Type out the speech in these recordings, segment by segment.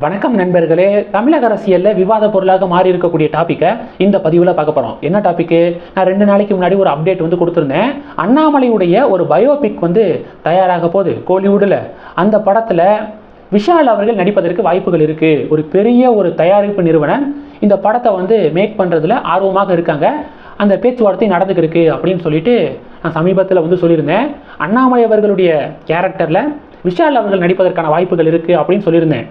வணக்கம் நண்பர்களே தமிழக அரசியலில் விவாத பொருளாக மாறி இருக்கக்கூடிய டாப்பிக்கை இந்த பதிவில் பார்க்க போகிறோம் என்ன டாப்பிக்கு நான் ரெண்டு நாளைக்கு முன்னாடி ஒரு அப்டேட் வந்து கொடுத்துருந்தேன். அண்ணாமலையுடைய ஒரு பயோபிக் வந்து தயாராக போகுது கோலிவுட்டில் அந்த படத்தில் விஷால் அவர்கள் நடிப்பதற்கு வாய்ப்புகள் இருக்குது ஒரு பெரிய ஒரு தயாரிப்பு நிறுவனம் இந்த படத்தை வந்து மேக் பண்ணுறதுல ஆர்வமாக இருக்காங்க. அந்த பேச்சுவார்த்தை நடந்துக்கிருக்கு அப்படின்னு சொல்லிட்டு நான் சமீபத்தில் வந்து சொல்லியிருந்தேன். அண்ணாமலை அவர்களுடைய கேரக்டரில் விஷால் அவர்கள் நடிப்பதற்கான வாய்ப்புகள் இருக்குது அப்படின்னு சொல்லியிருந்தேன்.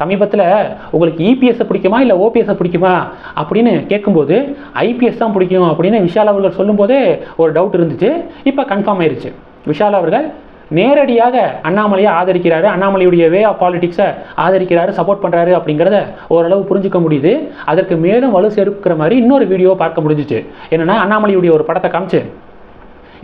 சமீபத்தில் உங்களுக்கு இபிஎஸ்ஸை பிடிக்குமா இல்லை ஓபிஎஸ்ஸை பிடிக்குமா அப்படின்னு கேட்கும்போது ஐபிஎஸ் தான் பிடிக்கும் அப்படின்னு விஷால் அவர்கள் சொல்லும்போதே ஒரு டவுட் இருந்துச்சு. இப்போ கன்ஃபார்ம் ஆயிருச்சு. விஷால் அவர்கள் நேரடியாக அண்ணாமலையை ஆதரிக்கிறாரு அண்ணாமலையுடைய வே ஆஃப் பாலிடிக்ஸை ஆதரிக்கிறாரு சப்போர்ட் பண்ணுறாரு அப்படிங்கிறத ஓரளவு புரிஞ்சுக்க முடியுது. அதற்கு மேலும் வலு சேர்க்கிற மாதிரி இன்னொரு வீடியோ பார்க்க முடிஞ்சிச்சு. என்னென்னா அண்ணாமலையுடைய ஒரு படத்தை காமிச்சு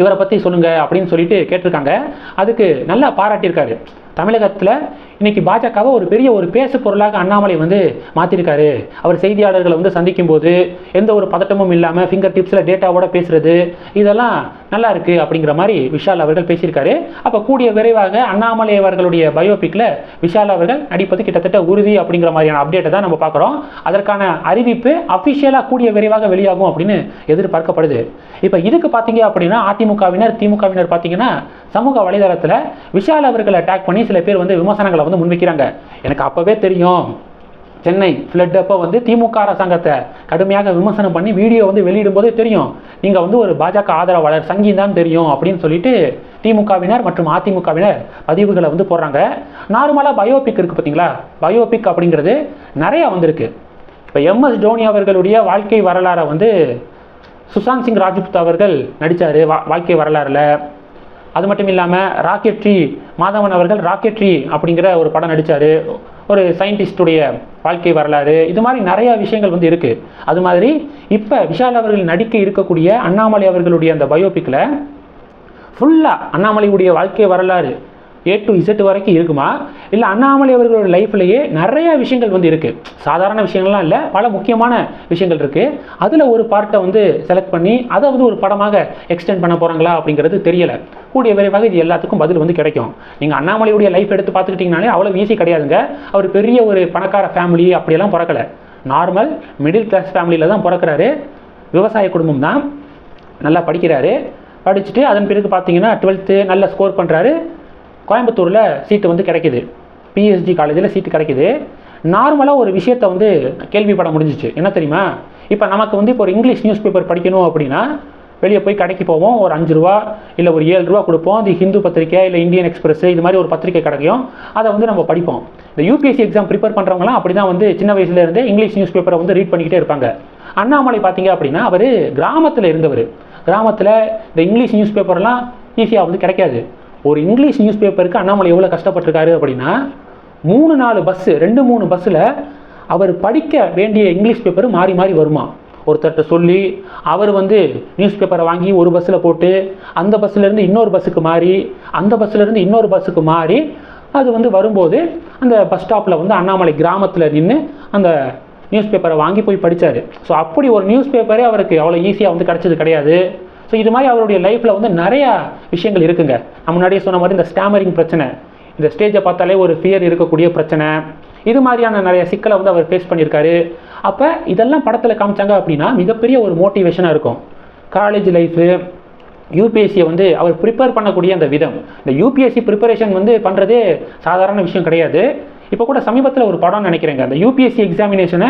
இவரை பற்றி சொல்லுங்கள் அப்படின்னு சொல்லிட்டு கேட்டிருக்காங்க. அதுக்கு நல்லா பாராட்டியிருக்காரு. தமிழகத்தில் இன்றைக்கி பாஜகவை ஒரு பெரிய ஒரு பேசு பொருளாக அண்ணாமலை வந்து மாற்றிருக்காரு அவர் செய்தியாளர்களை வந்து சந்திக்கும் போது எந்த ஒரு பதட்டமும் இல்லாமல் ஃபிங்கர் டிப்ஸில் டேட்டாவோட பேசுறது இதெல்லாம் நல்லா இருக்குது அப்படிங்கிற மாதிரி விஷால் அவர்கள் பேசியிருக்காரு. அப்போ கூடிய விரைவாக அண்ணாமலை அவர்களுடைய பயோபிக்கில் விஷால் அவர்கள் நடிப்பது கிட்டத்தட்ட உறுதி அப்படிங்கிற மாதிரியான அப்டேட்டை தான் நம்ம பார்க்குறோம். அதற்கான அறிவிப்பு அஃபிஷியலாக கூடிய விரைவாக வெளியாகும் அப்படின்னு எதிர்பார்க்கப்படுது. இப்போ இதுக்கு பார்த்தீங்க அப்படின்னா அதிமுகவினர் திமுகவினர் பார்த்தீங்கன்னா சமூக வலைதளத்தில் விஷால் அவர்களை அட்டாக் பண்ணி சில பேர் வந்து விமர்சனங்களை வந்து முன்வைக்கிறாங்க. எனக்கு அப்போவே தெரியும். சென்னை ஃப்ளட் அப்போ வந்து திமுக அரசாங்கத்தை கடுமையாக விமர்சனம் பண்ணி வீடியோ வந்து வெளியிடும் போதே தெரியும். நீங்கள் வந்து ஒரு பாஜக ஆதரவாளர் சங்கி தான் தெரியும் அப்படின்னு சொல்லிட்டு திமுகவினர் மற்றும் அதிமுகவினர் பதிவுகளை வந்து போடுறாங்க. நார்மலாக பயோபிக் இருக்குது பார்த்தீங்களா? பயோபிக் அப்படிங்கிறது நிறையா வந்திருக்கு. இப்போ எம்எஸ் டோனி அவர்களுடைய வாழ்க்கை வரலாறை வந்து சுஷாந்த் சிங் ராஜ்புத் அவர்கள் நடித்தார் வா வாழ்க்கை வரலாறில். அது மட்டும் இல்லாமல் ராக்கெட்ரி மாதவன் அவர்கள் ராக்கெட்ரி அப்படிங்கிற ஒரு படம் நடித்தார் ஒரு சயின்டிஸ்டுடைய வாழ்க்கை வரலாறு இது மாதிரி நிறைய விஷயங்கள் வந்து இருக்குது அது மாதிரி இப்போ விஷால் அவர்கள் நடிக்க இருக்கக்கூடிய அண்ணாமலை அவர்களுடைய அந்த பயோபிக்கில் ஃபுல்லாக அண்ணாமலையுடைய வாழ்க்கை வரலாறு ஏ டு இசட் வரைக்கும் இருக்குமா? இல்லை அண்ணாமலை அவர்களோட லைஃப்லேயே நிறைய விஷயங்கள் வந்து இருக்குது சாதாரண விஷயங்கள்லாம் இல்லை பல முக்கியமான விஷயங்கள் இருக்குது அதில் ஒரு பார்ட்டை வந்து செலக்ட் பண்ணி அதை வந்து ஒரு படமாக எக்ஸ்டெண்ட் பண்ண போகிறாங்களா அப்படிங்கிறது தெரியலை. கூடிய விரைவாக இது எல்லாத்துக்கும் பதில் வந்து கிடைக்கும். நீங்கள் அண்ணாமலையுடைய லைஃப் எடுத்து பார்த்துக்கிட்டிங்கனாலே அவ்வளோ ஈஸி கிடையாதுங்க. அவர் பெரிய ஒரு பணக்கார ஃபேமிலி அப்படியெல்லாம் பிறக்கலை. நார்மல் மிடில் கிளாஸ் ஃபேமிலியில் தான் பிறக்கிறாரு. விவசாய குடும்பம் தான். நல்லா படிக்கிறாரு. படிச்சுட்டு அதன் பிறகு பார்த்தீங்கன்னா டுவெல்த்து நல்லா ஸ்கோர் பண்ணுறாரு கோயம்புத்தூரில் சீட்டு வந்து கிடைக்குது. பிஎஸ்ஜி காலேஜில் சீட்டு கிடைக்குது. நார்மலாக ஒரு விஷயத்தை வந்து கேள்விப்பட முடிஞ்சிச்சு. என்ன தெரியுமா? இப்போ நமக்கு வந்து இப்போ ஒரு இங்கிலீஷ் நியூஸ் பேப்பர் படிக்கணும் அப்படின்னா வெளியே போய் கடைக்கு போவோம். ஒரு அஞ்சு ரூபா இல்லை ஒரு ஏழு ரூபா கொடுப்போம். தி ஹிந்து பத்திரிக்கை இல்லை இந்தியன் எக்ஸ்பிரஸ் இது மாதிரி ஒரு பத்திரிக்கை கிடைக்கும். அதை வந்து நம்ம படிப்போம். இந்த யூபிஎஸ்சி எக்ஸாம் ப்ரிப்பேர் பண்ணுறவங்களாம் அப்படி தான் வந்து சின்ன வயசுலேருந்தே இங்கிலீஷ் நியூஸ் பேப்பரை வந்து ரீட் பண்ணிக்கிட்டே இருப்பாங்க. அண்ணாமலை பார்த்தீங்க அப்படின்னா அவர் கிராமத்தில் இருந்தவர். கிராமத்தில் இந்த இங்கிலீஷ் நியூஸ் பேப்பர்லாம் ஈஸியாக வந்து கிடைக்காது. ஒரு இங்கிலீஷ் நியூஸ் பேப்பருக்கு அண்ணாமலை எவ்வளோ கஷ்டப்பட்டிருக்காரு அப்படின்னா மூணு நாலு பஸ்ஸு ரெண்டு மூணு பஸ்ஸில் அவர் படிக்க வேண்டிய இங்கிலீஷ் பேப்பர் மாறி மாறி வருமா? ஒருத்தர்கிட்ட சொல்லி அவர் வந்து நியூஸ் பேப்பரை வாங்கி ஒரு பஸ்ஸில் போட்டு அந்த பஸ்ஸிலேருந்து இன்னொரு பஸ்ஸுக்கு மாறி அந்த பஸ்ஸிலேருந்து இன்னொரு பஸ்ஸுக்கு மாறி அது வந்து வரும்போது அந்த பஸ் ஸ்டாப்பில் வந்து அண்ணாமலை கிராமத்தில் நின்று அந்த நியூஸ் பேப்பரை வாங்கி போய் படித்தார் ஸோ அப்படி ஒரு நியூஸ் பேப்பரே அவருக்கு அவ்வளோ ஈஸியாக வந்து கிடச்சது கிடையாது. ஸோ இது மாதிரி அவருடைய லைஃப்பில் வந்து நிறையா விஷயங்கள் இருக்குங்க. நான் முன்னாடியே சொன்ன மாதிரி இந்த ஸ்டாமரிங் பிரச்சனை இந்த ஸ்டேஜை பார்த்தாலே ஒரு ஃபியர் இருக்கக்கூடிய பிரச்சனை இது மாதிரியான நிறைய சிக்கலை வந்து அவர் ஃபேஸ் பண்ணியிருக்காரு. அப்போ இதெல்லாம் படத்தில் காமிச்சாங்க அப்படின்னா மிகப்பெரிய ஒரு மோட்டிவேஷனாக இருக்கும். காலேஜ் லைஃபு யூபிஎஸ்சியை வந்து அவர் ப்ரிப்பேர் பண்ணக்கூடிய அந்த விதம். இந்த யூபிஎஸ்சி ப்ரிப்பரேஷன் வந்து பண்ணுறதே சாதாரண விஷயம் கிடையாது. இப்போ கூட சமீபத்தில் ஒரு படம் நினைக்கிறேங்க. அந்த யூபிஎஸ்சி எக்ஸாமினேஷனை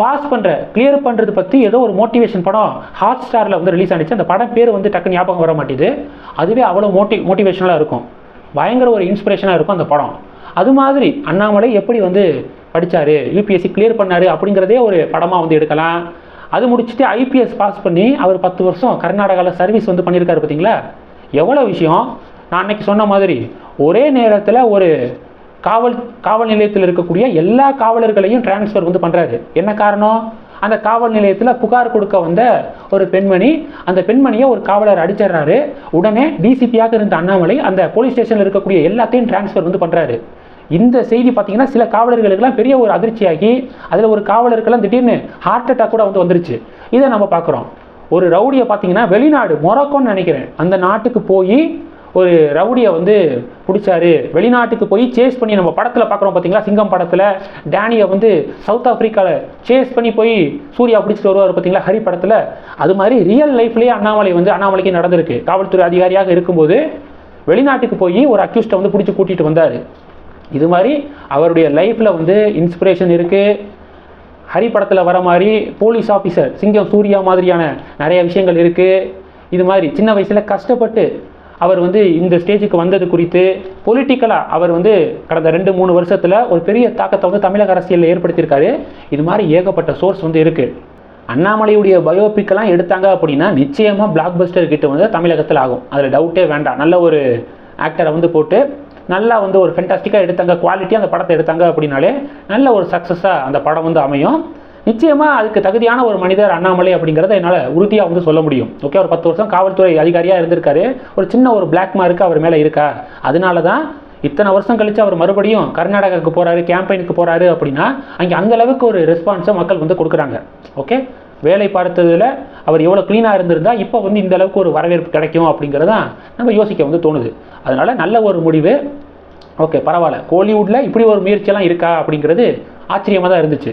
பாஸ் பண்ணுற கிளியர் பண்ணுறது பற்றி ஏதோ ஒரு மோட்டிவேஷன் படம் ஹாட் ஸ்டாரில் வந்து ரிலீஸ் ஆனிச்சு. அந்த படம் பேர் வந்து டக்கு ஞாபகம் வர மாட்டேது. அதுவே அவ்வளோ மோட்டி மோட்டிவேஷனலாக இருக்கும். பயங்கர ஒரு இன்ஸ்பிரேஷனாக இருக்கும் அந்த படம். அது மாதிரி அண்ணாமலை எப்படி வந்து படித்தார் யூபிஎஸ்சி கிளியர் பண்ணார் அப்படிங்கிறதே ஒரு படமாக வந்து எடுக்கலாம். அது முடிச்சுட்டு ஐபிஎஸ் பாஸ் பண்ணி அவர் பத்து வருஷம் கர்நாடகாவில் சர்வீஸ் வந்து பண்ணியிருக்காரு பார்த்தீங்களா எவ்வளோ விஷயம். நான் அன்னைக்கு சொன்ன மாதிரி ஒரே நேரத்தில் ஒரு காவல் காவல் நிலையத்தில் இருக்கக்கூடிய எல்லா காவலர்களையும் டிரான்ஸ்ஃபர் வந்து பண்ணுறாரு என்ன காரணம்? அந்த காவல் நிலையத்தில் புகார் கொடுக்க வந்த ஒரு பெண்மணி அந்த பெண்மணியை ஒரு காவலர் அடிச்சிடுறாரு. உடனே டிசிபியாக இருந்த அண்ணாமலை அந்த போலீஸ் ஸ்டேஷனில் இருக்கக்கூடிய எல்லாத்தையும் டிரான்ஸ்ஃபர் வந்து பண்ணுறாரு இந்த செய்தி பார்த்தீங்கன்னா சில காவலர்களுக்கெல்லாம் பெரிய ஒரு அதிர்ச்சியாகி அதில் ஒரு காவலருக்கெல்லாம் திடீர்னு ஹார்ட் அட்டாக் கூட வந்து வந்துருச்சு. இதை நம்ம பார்க்குறோம். ஒரு ரவுடியை பார்த்தீங்கன்னா வெளிநாடு மொரக்கோன்னு நினைக்கிறேன். அந்த நாட்டுக்கு போய் ஒரு ரவுடியை வந்து பிடிச்சாரு. வெளிநாட்டுக்கு போய் சேஸ் பண்ணி நம்ம படத்தில் பார்க்குறோம் பார்த்தீங்களா? சிங்கம் படத்தில். டேனியை வந்து சவுத் ஆஃப்ரிக்காவில் சேஸ் பண்ணி போய் சூர்யா பிடிச்சிட்டு வருவார் பார்த்தீங்களா? ஹரி படத்தில். அது மாதிரி ரியல் லைஃப்லேயே அண்ணாமலை வந்து அண்ணாமலைக்கு நடந்திருக்கு. காவல்துறை அதிகாரியாக இருக்கும்போது வெளிநாட்டுக்கு போய் ஒரு அக்யூஸ்ட்டை வந்து பிடிச்சி கூட்டிகிட்டு வந்தார். இது மாதிரி அவருடைய லைஃப்பில் வந்து இன்ஸ்பிரேஷன் இருக்குது ஹரி படத்தில் வர மாதிரி போலீஸ் ஆஃபீஸர் சிங்கம் சூர்யா மாதிரியான நிறைய விஷயங்கள் இருக்குது இது மாதிரி சின்ன வயசில் கஷ்டப்பட்டு அவர் வந்து இந்த ஸ்டேஜுக்கு வந்தது குறித்து பொலிட்டிக்கலாக அவர் வந்து கடந்த ரெண்டு மூணு வருஷத்தில் ஒரு பெரிய தாக்கத்தை வந்து தமிழக அரசியலில் ஏற்படுத்தியிருக்காரு. இது மாதிரி ஏகப்பட்ட சோர்ஸ் வந்து இருக்குது அண்ணாமலையுடைய பயோபிக்கெல்லாம் எடுத்தாங்க அப்படின்னா நிச்சயமாக பிளாக் பஸ்டர் கிட்ட வந்து தமிழகத்தில் ஆகும். அதில் டவுட்டே வேண்டாம். நல்ல ஒரு ஆக்டரை வந்து போட்டு நல்லா வந்து ஒரு ஃபென்டாஸ்டிக்காக எடுத்தாங்க. குவாலிட்டியாக அந்த படத்தை எடுத்தாங்க அப்படின்னாலே நல்ல ஒரு சக்ஸஸாக அந்த படம் வந்து அமையும். நிச்சயமாக அதுக்கு தகுதியான ஒரு மனிதர் அண்ணாமலை அப்படிங்கிறத என்னால் உறுதியாக வந்து சொல்ல முடியும். ஓகே ஒரு பத்து வருஷம் காவல்துறை அதிகாரியாக இருந்திருக்காரு. ஒரு சின்ன ஒரு பிளாக் மார்க் அவர் மேலே இருக்கா? அதனால தான் இத்தனை வருஷம் கழித்து அவர் மறுபடியும் கர்நாடகாவுக்கு போகிறாரு கேம்பெயினுக்கு போகிறாரு அப்படின்னா அங்கே அந்தளவுக்கு ஒரு ரெஸ்பான்ஸை மக்கள் வந்து கொடுக்குறாங்க. ஓகே வேலை பார்த்ததில் அவர் எவ்வளோ க்ளீனாக இருந்திருந்தால் இப்போ வந்து இந்த அளவுக்கு ஒரு வரவேற்பு கிடைக்கும் அப்படிங்கிறதான் நம்ம யோசிக்க வந்து தோணுது. அதனால் நல்ல ஒரு முடிவு. ஓகே பரவாயில்ல. கோலிவுட்டில் இப்படி ஒரு முயற்சியெல்லாம் இருக்கா அப்படிங்கிறது ஆச்சரியமாக தான் இருந்துச்சு.